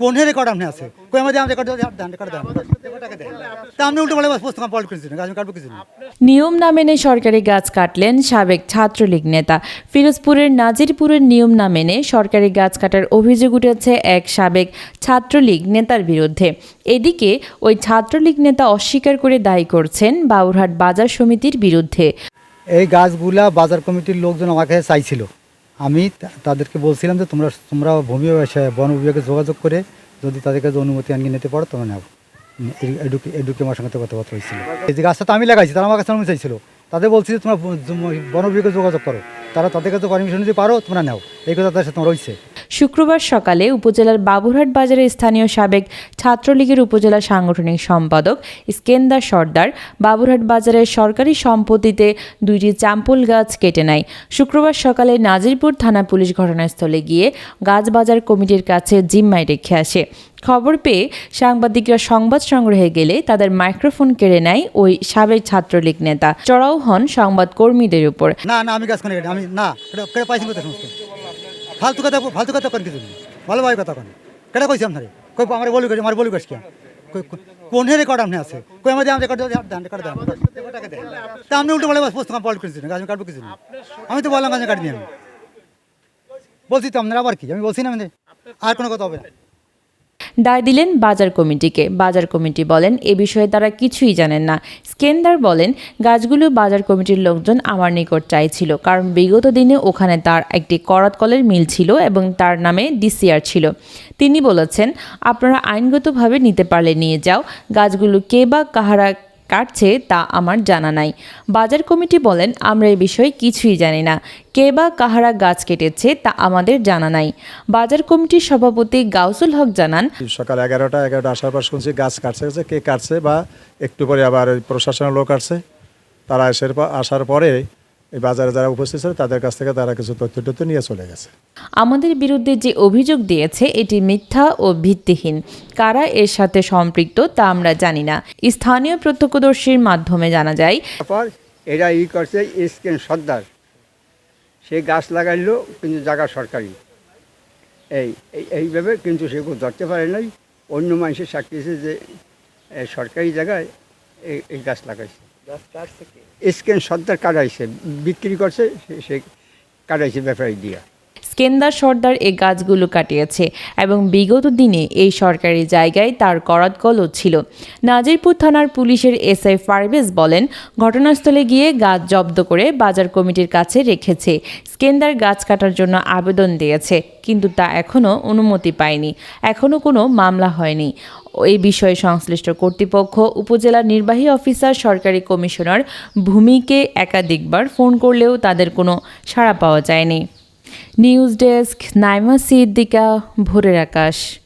কোন রেকর্ড আপনি আছে। কই আমাদের আমি রেকর্ড দেন রেকর্ড দেন। তা আপনি উল্টো বলে পোস্ট কম্পাউন্ড করেছেন গাছ কাটবো কিছু নিয়ম না মেনে সরকারি গাছ কাটলেন সাবেক ছাত্রলীগ নেতা। ফিরোজপুরের নাজিরপুরের নিয়ম না মেনে সরকারি গাছ কাটার অভিযোগ উঠেছে এক সাবেক ছাত্রলীগ নেতার বিরুদ্ধে। এদিকে ওই ছাত্রলীগ নেতা অস্বীকার করে দায়ী করছেন বাবুরহাট বাজার সমিতির বিরুদ্ধে। এই গাছগুলা বাজার কমিটির লোকজন আমাকে চাইছিল। আমি তাদেরকে বলছিলাম যে তোমরা তোমরা ভূমি বন বিভাগে যোগাযোগ করে যদি তাদের কাছে অনুমতি আনিয়ে নিতে পারো তোমরা নেব এডুকে আমার সঙ্গে কথাবার্তা হয়েছিল। এই যে গাছটা তো আমি লাগাইছি, তারা আমার কাছে অনুমতি চাইছিল। তাদের বলছি যে তোমরা বন বিভাগে যোগাযোগ করো। তারা তাদের কাছে পারমিশন দিতে পারো, তোমরা নাও। এই কথা তাদের সাথে রয়েছে শুক্রবার সকালে উপজেলার বাবুরহাট বাজারে স্থানীয় সাবেক ছাত্রলীগের উপজেলা সাংগঠনিক সম্পাদক ইস্কেন্দার সর্দার বাবুরহাট বাজারের সরকারি সম্পত্তিতে দুইটি চাম্পুল গাছ কেটে নেয়। শুক্রবার সকালে নাজিরপুর থানা পুলিশ ঘটনাস্থলে গিয়ে গাছ বাজার কমিটির কাছে জিম্মায় রেখে আসে। খবর পেয়ে সাংবাদিকরা সংবাদ সংগ্রহে গেলে তাদের মাইক্রোফোন কেড়ে নেয় ওই সাবেক ছাত্রলীগ নেতা। চড়াও হন সংবাদ কর্মীদের উপর। না না, আমি কোনে কাটি আমি না কেটে পাইছি কথা ফালতু কথা ফালতু কথা কথা কেটে কইছি আপনারে? কই আমার বলি কই আমার বলি কইছি রেকর্ড আপনি আছে? কই আমাদের আমি রেকর্ড তা উল্টো বলে গাছ আমি কাটবো কিছু না আমি তো বললাম গাছ কাটি আমি। বলছি তো আপনারা আবার কি? আমি বলছি না আমি আর কোনো কথা হবে না। দায় দিলেন বাজার কমিটিকে। বাজার কমিটি বলেন, এ বিষয়ে তারা কিছুই জানেন না। স্কেন্দার বলেন, গাছগুলো বাজার কমিটির লোকজন আমার নিকট চাইছিল, কারণ বিগত দিনে ওখানে তার একটি করাতকলের মিল ছিল এবং তার নামে ডিসিআর ছিল। তিনি বলেছেন, আপনারা আইনগতভাবে নিতে পারলে নিয়ে যাও। গাছগুলো কে বা কাহারা কাটছে তা আমার জানা নাই। বাজার কমিটি বলেন, আমরা এ বিষয়ে কিছুই জানি না। কে বা কাহারা গাছ কেটেছে তা আমাদের জানা নাই। বাজার কমিটির সভাপতি গাউসুল হক জানান, সকাল এগারোটা এগারোটা আসার পর শুনছি গাছ কাটছে কে কাটছে বা একটু পরে আবার প্রশাসনের লোক আসছে তারা আসার পরে এই বাজারে যারা উপস্থিত ছিল তাদের কাছ থেকে তারা কিছু তথ্য টথ্য নিয়ে চলে গেছে। আমাদের বিরুদ্ধে যে অভিযোগ দিয়েছে এটি মিথ্যা ও ভিত্তিহীন। কারা এর সাথে সম্পৃক্ত তা আমরা জানি না। স্থানীয় প্রত্যক্ষদর্শীর মাধ্যমে জানা যায় তারপর এরা ই করছে স্কেন সর্দার। সে গাছ লাগাইলো কিন্তু জায়গা সরকারি। এই এই- এইভাবে কিন্তু সে কেউ ধরতে পারে নাই। অন্য মানুষের সাক্ষী যে সরকারি জায়গায় এই এই গাছ লাগাইছে। স্কেন সর্দার কাটাইছে বিক্রি করছে সে কাটাইছে ব্যাপারী দিয়া। স্কেন্দার সর্দার এ গাছগুলো কাটিয়েছে এবং বিগত দিনে এই সরকারি জায়গায় তার করাতকলও ছিল। নাজিরপুর থানার পুলিশের এসআই ফারভেজ বলেন, ঘটনাস্থলে গিয়ে গাছ জব্দ করে বাজার কমিটির কাছে রেখেছে। স্কেন্দার গাছ কাটার জন্য আবেদন দিয়েছে, কিন্তু তা এখনও অনুমতি পায়নি। এখনও কোনো মামলা হয়নি। এই বিষয়ে সংশ্লিষ্ট কর্তৃপক্ষ, উপজেলা নির্বাহী অফিসার, সরকারি কমিশনার ভূমিকে একাধিকবার ফোন করলেও তাদের কোনো সাড়া পাওয়া যায়নি। নিউজ ডেস্ক নাইমা সিদ্দিকা ভোরের আকাশ।